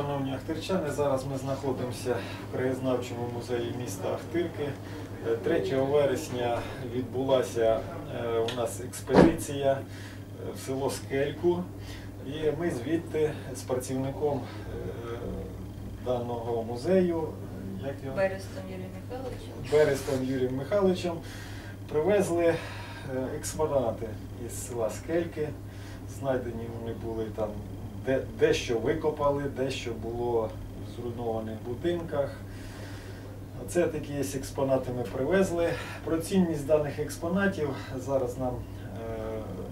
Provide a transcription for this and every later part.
шановні ахтирчани, зараз ми знаходимося в краєзнавчому музеї міста Ахтирки. Е, 3 вересня відбулася е, у нас експедиція е, в село Скельку. І ми звідти з працівником е, даного музею, як його? Берестом Юрієм Михайловичем. Берестом Юрієм Михайловичем привезли е, експонати із села Скельки. Знайдені вони були там, де, дещо викопали, дещо було в зруйнованих будинках. Це такі ось експонати ми привезли. Про цінність даних експонатів зараз нам, е,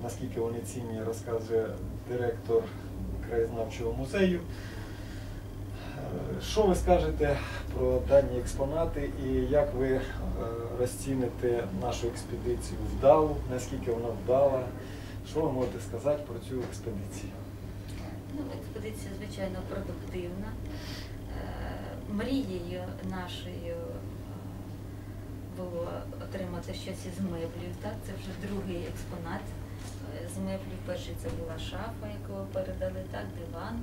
наскільки вони цінні, розказує директор краєзнавчого музею. Е, Що ви скажете про дані експонати і як ви е, розціните нашу експедицію вдалу, наскільки вона вдала? Що ви можете сказати про цю експедицію? Ну, експедиція, звичайно, продуктивна. Е, Мрією нашою е, було отримати щось із меблів. Так? Це вже другий експонат. Е, З меблів перший це була шафа, яку передали, так, диван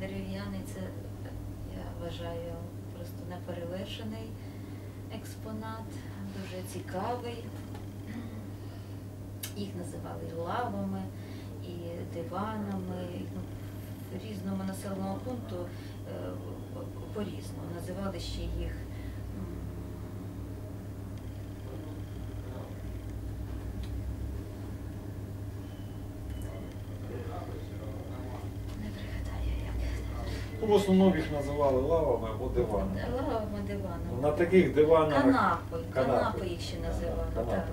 дерев'яний. Це, я вважаю, просто неперевершений експонат, дуже цікавий. Їх називали лавами, і диванами. Різному населеному пункту е, по-різному. Називали ще їх. Ну, в основному їх називали лавами або диванами. Лавами, диванами. На таких диванах. Канапи. Канапи. Канапи їх ще називали. Канапи. Так.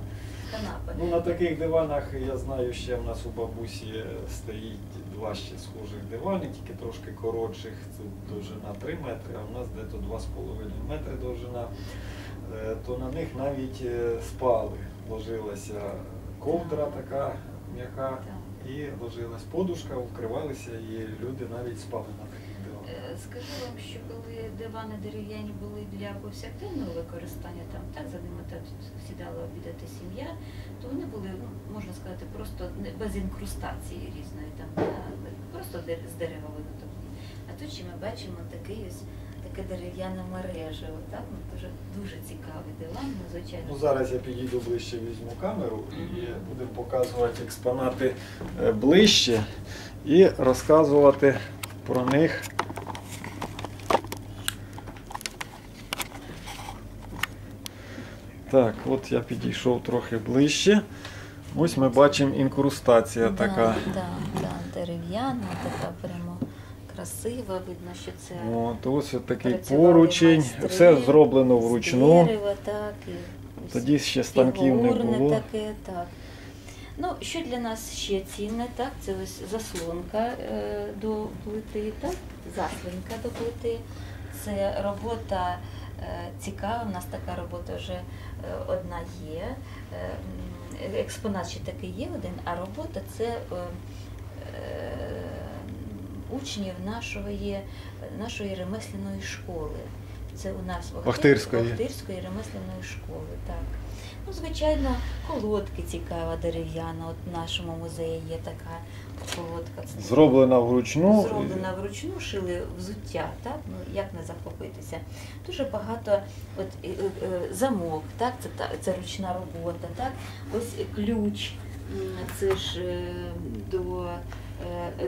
Канапи. Ну, на таких диванах, я знаю, ще в нас у бабусі стоїть два ще схожих дивани, тільки трошки коротших. Тут довжина 3 метри, а в нас десь 2,5 метри довжина. Е, То на них навіть е, спали. Ложилася ковдра така м'яка, і ложилась подушка, вкривалися, і люди навіть спали на таких диванах. Е, Скажу вам, що коли дивани дерев'яні були для повсякденного використання, там так за ними так сідала обідати сім'я, то вони були, ну, можна сказати, просто не- без інкрустації різної, там просто з дерева виготовлені. А тут ще ми бачимо такий ось таке дерев'яне мережево, так? Ну, дуже, дуже цікавий диван, ну, звичайно. Ну, зараз я підійду ближче, візьму камеру і будемо показувати експонати е, ближче і розказувати про них. Так, от я підійшов трохи ближче. Ось ми бачимо інкрустація да, така. Да, да, дерев'яна, така прямо красива, видно, що це. От, ось такий поручень. майстри Все зроблено вручну. дерева, так, і ось Тоді ще станків не було. таке, так. Ну, що для нас ще цінне, так, це ось заслонка е, до плити, так, заслонка до плити. Це робота цікава, у нас така робота вже е, одна є. Е, експонат ще такий є один, а робота це е, е, учнів нашої, нашої ремесленої школи. Це у нас. Охтирської ремесленної школи, так. Ну, звичайно, колодки цікава дерев'яна. От в нашому музеї є така колодка. Це Зроблена вручну. зроблена вручну, шили взуття, так? Ну, як не захопитися. Дуже багато от, е, е, замок, так? Це, та- це ручна робота, так? Ось ключ, м, це ж е, до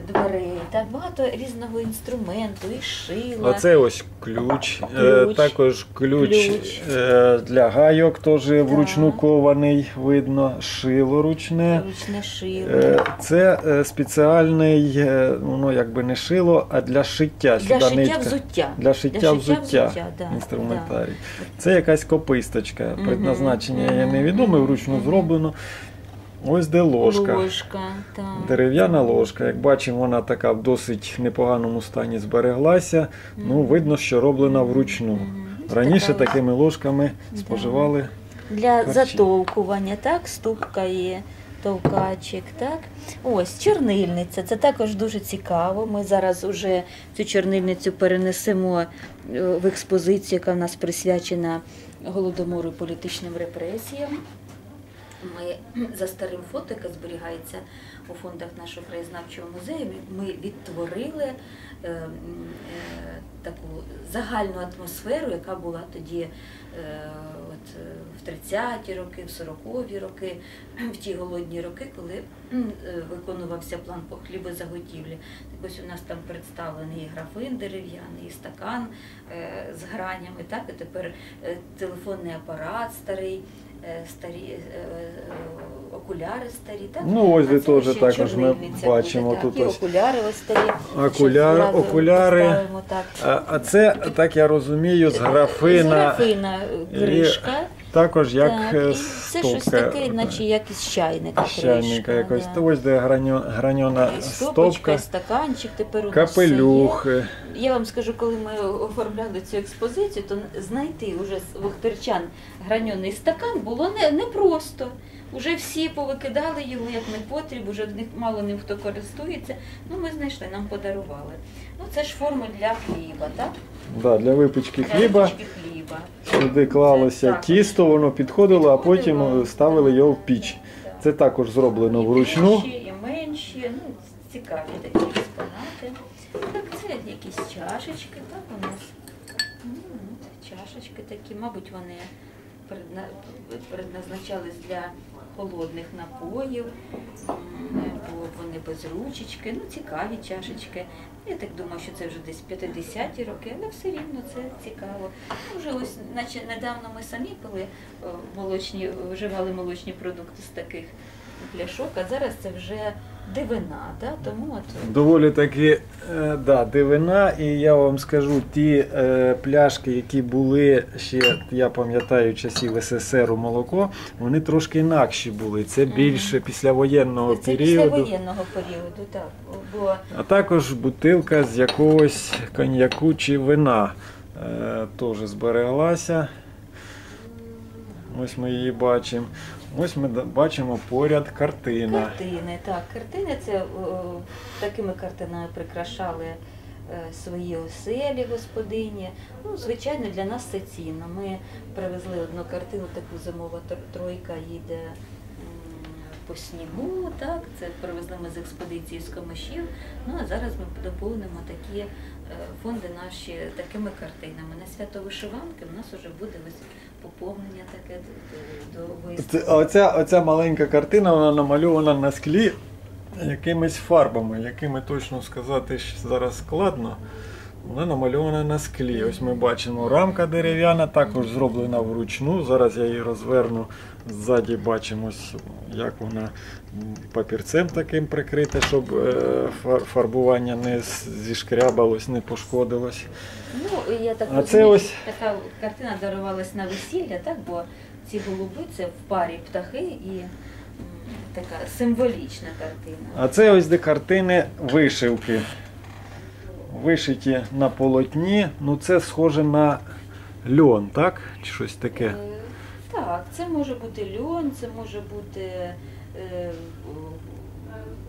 дверей, так? Багато різного інструменту, і шила. Оце ось ключ. Е, Ключ. Також ключ, Ключ. е, для гайок, теж вручну кований, видно, шило ручне. Ручне шило. Е, Це е, спеціальний, е, ну якби не шило, а для шиття. Для Сюди шиття нитка. взуття. Для шиття взуття, да, інструментарій. Це якась кописточка. Мгм, Предназначення є мгм, невідоме, мгм, вручну мгм. зроблено. Ось де ложка. Ложка, так. Дерев'яна ложка, як бачимо, вона така в досить непоганому стані збереглася. Ну, видно, що роблена вручну. Ну, Раніше такими ложками Да. споживали. Для харчі. затовкування, так, ступка є, товкачик, так. Ось чорнильниця. Це також дуже цікаво. Ми зараз уже цю чорнильницю перенесемо е, в експозицію, яка в нас присвячена голодомору і політичним репресіям. Ми за старим фото, яке зберігається у фондах нашого краєзнавчого музею, ми відтворили е, е, таку загальну атмосферу, яка була тоді е, от, в 30-ті роки, в 40-ві роки, в ті голодні роки, коли виконувався план по хлібозаготівлі. Так ось у нас там представлений і графин дерев'яний, і стакан з гранями, так, і тепер телефонний апарат старий. Е, Старі е, е, окуляри старі, так? Ну, ось ви теж також ми бачимо буде, так, тут і окуляри ось старі. Окуляр, окуляри. так. А, а це, так я розумію, з графина. З графина кришка. Також як так, е, і це щось таке, наче як із чайника. якось. да. Ось де граньо, граньона стопочка, стопка, стаканчик, тепер у є. капелюх. е, Я вам скажу, коли ми оформляли цю експозицію, то знайти уже з вахтерчан граньоний стакан було не, непросто. Уже всі повикидали його як не потріб, уже в них мало ним хто користується. Ну, ми знайшли, нам подарували. Ну, це ж форми для хліба, так? Да, для випічки Для хліба. випічки хліба. Сюди клалося так. тісто, воно підходило, а потім Підходило, е, ставили його в піч. так. Це також зроблено І вручну. більші, і менші, ну, цікаві такі експонати. Так, це якісь чашечки, так у нас. М, Чашечки такі, мабуть, вони предна- предназначались для холодних напоїв, бо вони без ручечки, ну цікаві чашечки. Я так думаю, що це вже десь 50-ті роки, але все рівно це цікаво. Ну, Вже ось, наче недавно ми самі пили молочні, вживали молочні продукти з таких пляшок, а зараз це вже дивина, да? тому от Доволі таки е, да, дивина, і я вам скажу, ті е, пляшки, які були ще, я пам'ятаю, часів СССР у молоко, вони трошки інакші були. Це більше післявоєнного це періоду. післявоєнного періоду, так. Бо А також бутилка з якогось коньяку чи вина е, теж збереглася. Ось ми її бачимо. Ось ми бачимо поряд картина. Картини, так, картини це о, такими картинами прикрашали е, свої оселі господині. Ну, звичайно, для нас це цінно. Ми привезли одну картину, таку зимова тройка їде по снігу, так, це привезли ми з експедиції з комишів. Ну а зараз ми доповнимо такі е, фонди наші такими картинами. На свято вишиванки у нас вже буде ось поповнення таке до, до виставки. оця, оця маленька картина вона намальована на склі якимись фарбами, якими точно сказати зараз складно. Вона намальована на склі. Ось ми бачимо рамка дерев'яна, також зроблена вручну. Зараз я її розверну. Ззаді бачимо, як вона папірцем таким прикрита, щоб е, фарбування не зішкрябалось, не пошкодилось. Ну, я так А розумію, це ось- така картина дарувалась на весілля, так? Бо ці голуби це в парі птахи і така символічна картина. А це ось де картини вишивки. Вишиті на полотні. Ну це схоже на льон, так? Чи щось таке? Е, Так, це може бути льон, це може бути е,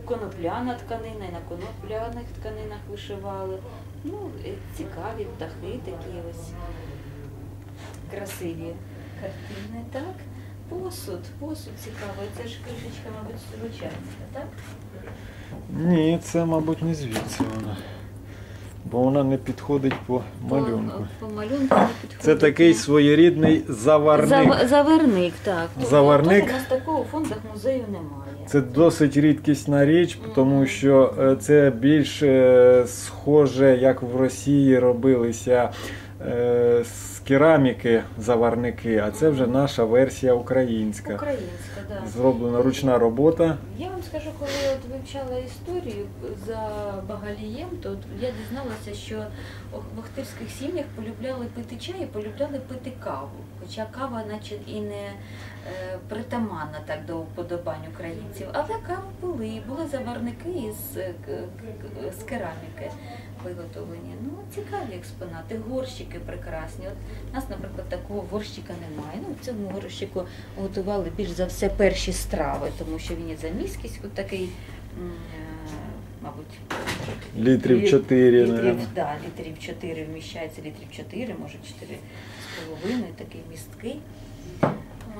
конопляна тканина, і на конопляних тканинах вишивали. Ну, цікаві птахи такі ось красиві картини, так? Посуд, посуд цікавий. Це ж кришечка, мабуть, Лучанська, так? Ні, це, мабуть, не звідси вона. Бо вона не підходить по малюнку. По, по малюнку не підходить. Це такий своєрідний заварник. Зав- Заверник, так. Тут- Заварник. тут У нас такого в фондах музею немає. Це досить рідкісна річ, тому що е, це більш е, схоже, як в Росії робилися е, кераміки заварники, а це вже наша версія українська. Українська. Да. Зроблена ручна робота. Я вам скажу, коли от вивчала історію за Багалієм, то от я дізналася, що в охтирських сім'ях полюбляли пити чай і полюбляли пити каву. Хоча кава, наче і не е, притаманна так до вподобань українців, але каву були, і були заварники із е, з кераміки виготовлені. Ну, цікаві експонати, горщики прекрасні. От у нас, наприклад, такого горщика немає. Ну, в цьому горщику готували більш за все перші страви, тому що він і за міськість такий, е, мабуть, Літрів 4, літрів, да, літрів 4 вміщається, літрів 4, може 4 з половиною, такий місткий.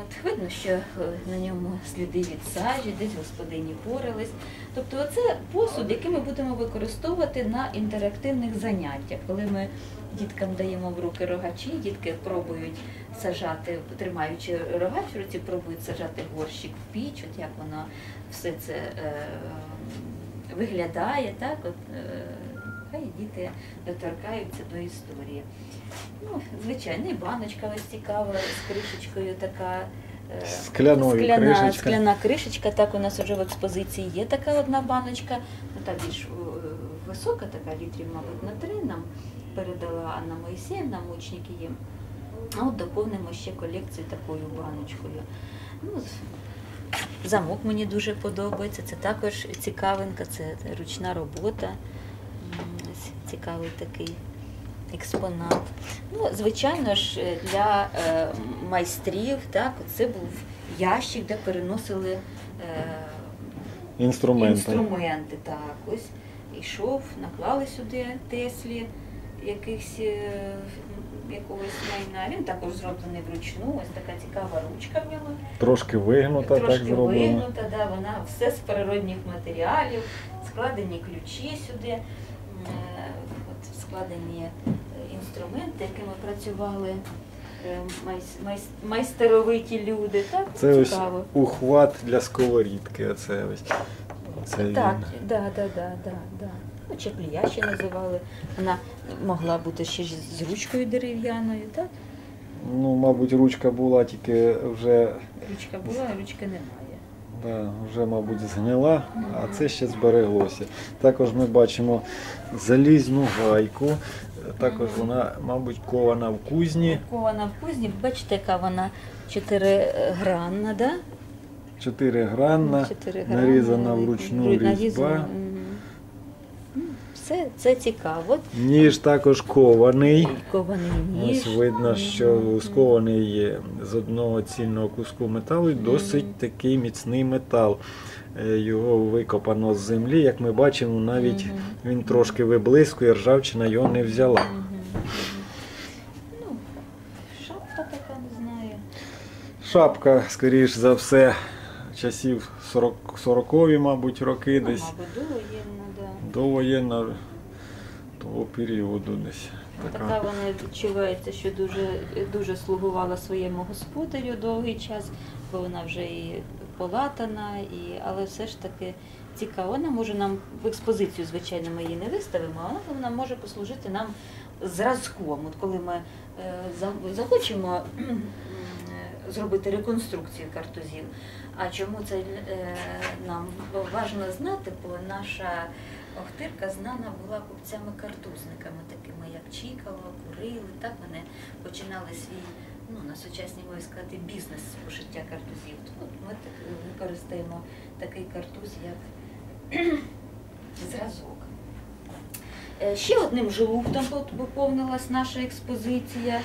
От. видно, що е, на ньому сліди від сажі, десь господині порались. Тобто це посуд, який ми будемо використовувати на інтерактивних заняттях, коли ми діткам даємо в руки рогачі, дітки пробують сажати, тримаючи рогач в руці, пробують сажати горщик в піч, от як воно все це е, виглядає, так? От, е, хай діти доторкаються до історії. Ну, звичайно, і баночка ось цікава з кришечкою така. е, Скляною скляна, кришечка. скляна кришечка. Так у нас вже в експозиції є така одна баночка. Ну, та більш е, висока, така літрів, мабуть, на три нам передала Анна Моїсеївна, мучники їм. А от доповнимо ще колекцію такою баночкою. Ну, замок мені дуже подобається. Це також цікавинка, це ручна робота. Ось Цікавий такий експонат. Ну, звичайно ж, для е, майстрів, так, це був ящик, де переносили е, Інструменти. інструменти. Так, ось йшов, наклали сюди Теслі якихось, е, якогось майна. Він також зроблений вручну, ось така цікава ручка в нього. Трошки вигнута, так Трошки зроблено. вигнута, да, вона все з природних матеріалів, складені ключі сюди, е, от складені е, інструменти, якими працювали майс- майс- майстеровиті люди. Так, Це ось ухват для сковорідки. Оце ось. Оце він. Так, да, да, да, да, да. Ну, чеплія ще називали. Вона могла бути ще з ручкою дерев'яною, так? Ну, мабуть, ручка була тільки вже, Ручка була, а ручки немає. да, вже, мабуть, згнила, а це ще збереглося. Також ми бачимо залізну гайку. Також вона, мабуть, кована в кузні. Кована в кузні, бачите, яка вона чотиригранна, да? Чотиригранна, Чотиригранна, нарізана вручну нарізана, різьба. мгм. Все це цікаво. Ніж також кований. Кований ніж. Ось видно, що скований з одного цільного куску металу, і досить такий міцний метал. Е, Його викопано з землі, як ми бачимо, навіть він трошки виблискує, ржавчина його не взяла. Ну, шапка така, не знаю. Шапка, скоріш за все, часів 40, 40-ві, мабуть, роки Ну, десь довоєнна, да. довоєнного того періоду десь. Така Така. вона відчувається, що дуже, дуже слугувала своєму господарю довгий час, бо вона вже і полатана, і, але все ж таки цікаво. Вона може нам в експозицію, звичайно, ми її не виставимо, але вона може послужити нам зразком. От коли ми е, захочемо м, зробити реконструкцію картузів. А чому це е, нам важливо знати, бо наша Охтирка знана була купцями-картузниками, такими як Чікало, Курили. Так вони починали свій, ну на сучасній мові сказати, бізнес з пошиття картузів. Тому ми так використаємо такий картуз як зразок. Е, Ще одним желудком тут поповнилась наша експозиція.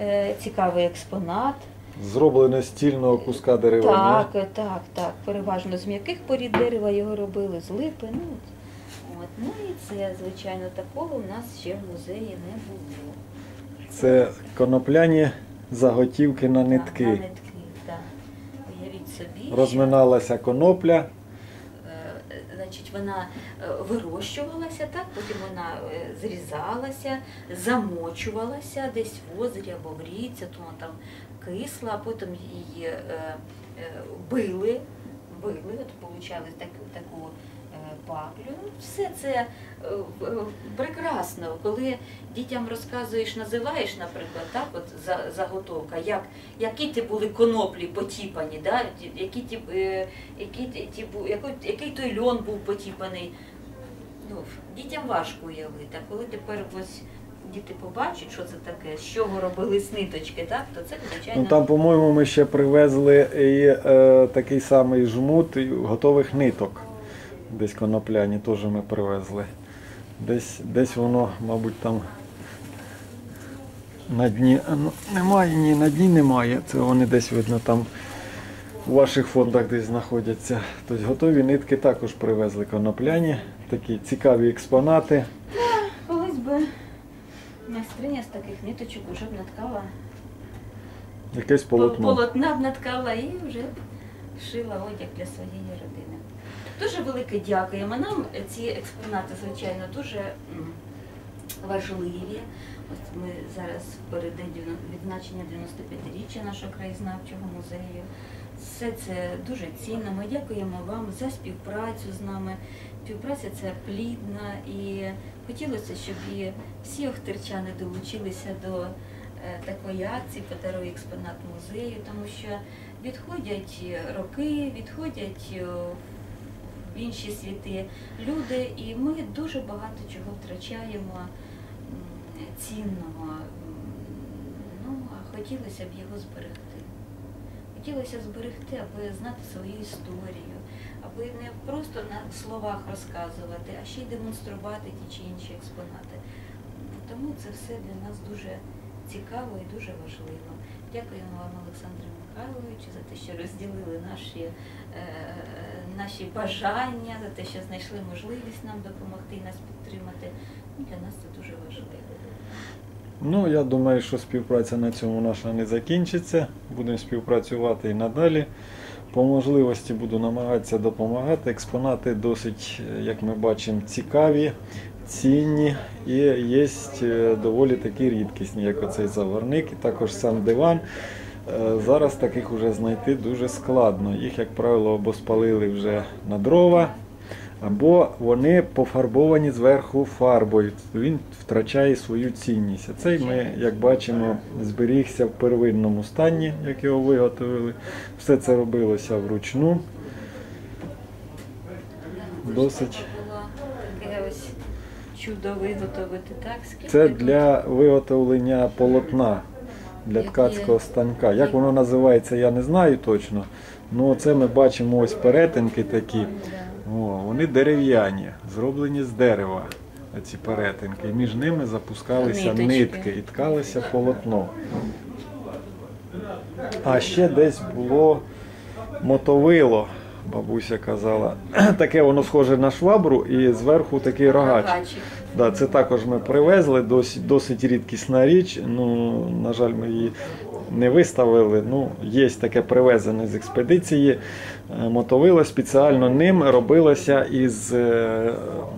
Е, Цікавий експонат. Зроблене з стільного куска деревини. Так, так, так. Переважно з м'яких порід дерева його робили, з липи. Ну. Ну і це, звичайно, такого у нас ще в музеї не було. Це конопляні заготівки на нитки. на нитки, так. Уявіть собі, Розминалася конопля. е, значить, вона е, вирощувалася, так, потім вона е, зрізалася, замочувалася десь в озері або в річці, то вона там кисла, а потім її били, били, от получали так, таку е, паплю. Ну, Все це е, е, прекрасно, коли дітям розказуєш, називаєш, наприклад, так, от за, заготовка, як, які ті були коноплі потіпані, да? які ті, е, які, ті, ті, який, який той льон був потіпаний. Ну, дітям важко уявити, а коли тепер ось діти побачать, що це таке, з чого робили ниточки, так, то це, звичайно, Ну там, по-моєму, ми ще привезли і е, такий самий жмут готових ниток. Десь конопляні теж ми привезли. Десь, десь воно, мабуть, там на дні. Ну, немає, ні, на дні немає. Це вони десь видно там у ваших фондах десь знаходяться. Тобто готові нитки також привезли конопляні. Такі цікаві експонати. колись би майстриня з таких ниточок уже б наткала Якесь полотно. полотна б наткала і вже б шила одяг для своєї родини. Дуже велике дякуємо. Нам ці експонати, звичайно, дуже важливі. Ось ми зараз перед відзначення 95-річчя нашого краєзнавчого музею. Все це дуже цінно. Ми дякуємо вам за співпрацю з нами. Співпраця це плідна і хотілося, щоб і всі охтерчани долучилися до е, такої акції «Подаруй експонат музею, тому що відходять роки, відходять е, в інші світи люди, і ми дуже багато чого втрачаємо цінного. Ну, а хотілося б його зберегти. Хотілося зберегти, аби знати свою історію, аби не просто на словах розказувати, а ще й демонструвати ті чи інші експонати. Тому це все для нас дуже цікаво і дуже важливо. Дякуємо вам, Олександре Михайловичу, за те, що розділили наші, е, наші бажання, за те, що знайшли можливість нам допомогти і нас підтримати. Ну, Для нас це дуже важливо. Ну, я думаю, що співпраця на цьому наша не закінчиться. Будемо співпрацювати і надалі. По можливості буду намагатися допомагати. Експонати досить, як ми бачимо, цікаві, цінні і є е, доволі такі рідкісні, як оцей заварник, і також сам диван. Е, Зараз таких вже знайти дуже складно. Їх, як правило, або спалили вже на дрова, або вони пофарбовані зверху фарбою. Він втрачає свою цінність. А цей ми, як бачимо, зберігся в первинному стані, як його виготовили. Все це робилося вручну. Досить. Чудо виготовити, так? Це для виготовлення полотна для ткацького станка. Як воно називається, я не знаю точно. Ну, це ми бачимо ось перетинки такі. О, вони дерев'яні, зроблені з дерева. Ці перетинки. І між ними запускалися Ниточки. нитки і ткалося полотно. А ще десь було мотовило, бабуся казала. Таке воно схоже на швабру і зверху такий рогач. Да, це також ми привезли, досить, досить рідкісна річ. Ну, на жаль, ми її не виставили. Ну, є таке привезене з експедиції. Е, Мотовило спеціально ним робилося із е,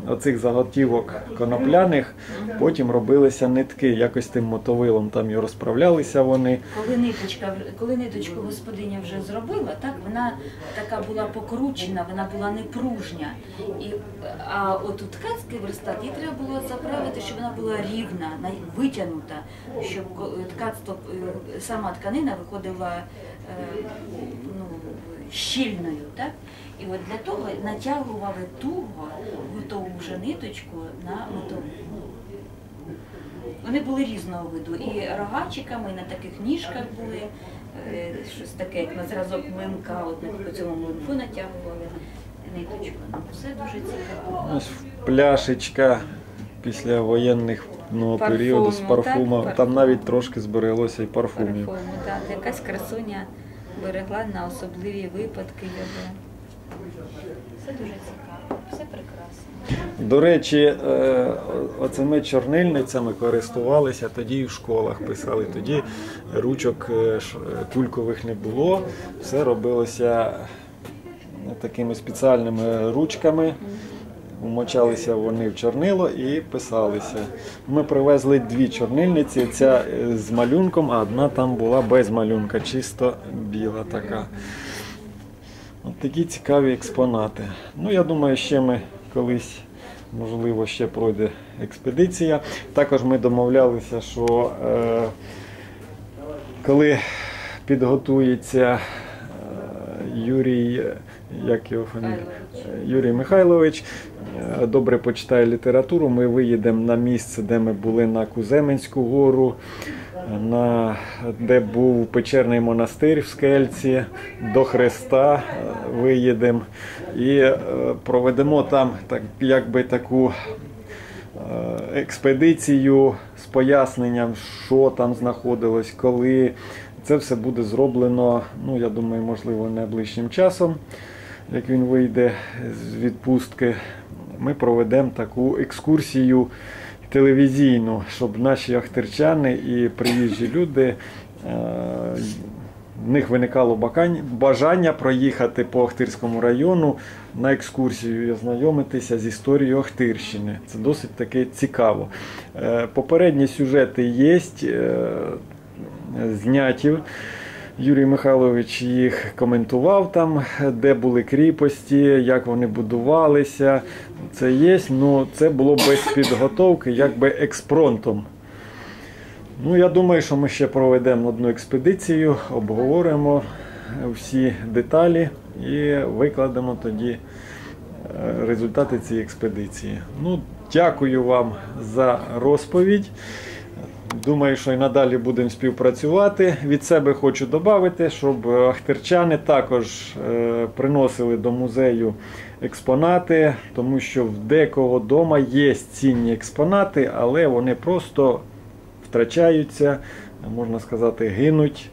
оцих заготівок конопляних. Потім робилися нитки. Якось тим мотовилом там і розправлялися вони. Коли ниточка, коли ниточку господиня вже зробила, так вона така була покручена, вона була непружня. І, а от у ткацький верстат їй треба було заправити, щоб вона була рівна, на- витягнута, щоб ткацтво, е, сама тканина виходила щільною. Так? І от для того натягували туго готову вже ниточку на мотову. Вони були різного виду. І рогачиками, і на таких ніжках були, е, щось таке, як на зразок млинка, от ми по цьому млинку натягували ниточку. Ну, Все дуже цікаво. Ось пляшечка після воєнних ну, періоду з парфумом. Там навіть трошки збереглося і парфумів. Парфуму, так. Якась красуня берегла на особливі випадки його. Все дуже цікаво, все прекрасно. До речі, е, оцими чорнильницями користувалися, тоді і в школах писали. Тоді ручок е, е, кулькових не було. Все робилося такими спеціальними ручками. Вмочалися вони в чорнило і писалися. Ми привезли дві чорнильниці, ця е, з малюнком, а одна там була без малюнка, чисто біла така. От такі цікаві експонати. Ну, я думаю, ще ми колись, можливо, ще пройде експедиція. Також ми домовлялися, що е, коли підготується е, Юрій, як його фамілія? Юрій Михайлович е, добре почитає літературу. Ми виїдемо на місце, де ми були на Куземенську гору, на, де був печерний монастир в Скельці, до Хреста е, виїдемо і е, проведемо там так, якби таку експедицію з поясненням, що там знаходилось, коли. Це все буде зроблено, ну я думаю, можливо, найближчим часом, як він вийде з відпустки. Ми проведемо таку екскурсію телевізійну, щоб наші ахтерчани і приїжджі люди Е, В них виникало бажання проїхати по Охтирському району на екскурсію і ознайомитися з історією Охтирщини. Це досить таки цікаво. Е, Попередні сюжети є, е, зняті. Юрій Михайлович їх коментував там, де були кріпості, як вони будувалися. Це є, але це було без підготовки, якби експронтом. Ну, я думаю, що ми ще проведемо одну експедицію, обговоримо всі деталі і викладемо тоді е, результати цієї експедиції. Ну, дякую вам за розповідь. Думаю, що і надалі будемо співпрацювати. Від себе хочу додати, щоб ахтерчани також е, приносили до музею експонати, тому що в декого вдома є цінні експонати, але вони просто втрачаються, можна сказати, гинуть,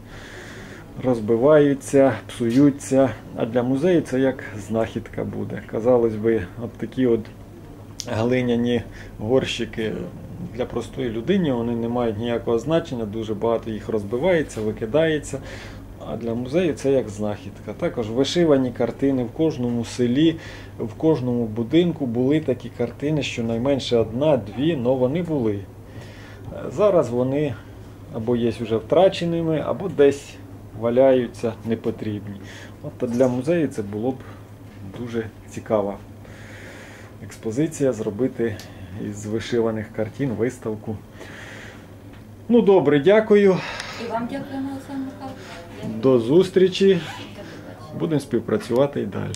розбиваються, псуються. А для музею це як знахідка буде. Казалось би, от такі от глиняні горщики для простої людини вони не мають ніякого значення, дуже багато їх розбивається, викидається. А для музею це як знахідка. Також вишивані картини в кожному селі, в кожному будинку були такі картини, що найменше одна, дві, але вони були. Зараз вони або є вже втраченими, або десь валяються непотрібні. От для музею це було б дуже цікава експозиція зробити із вишиваних картин виставку. Ну добре, дякую. І вам дякуємо, Олександр Михайлович. До зустрічі. Будемо співпрацювати і далі.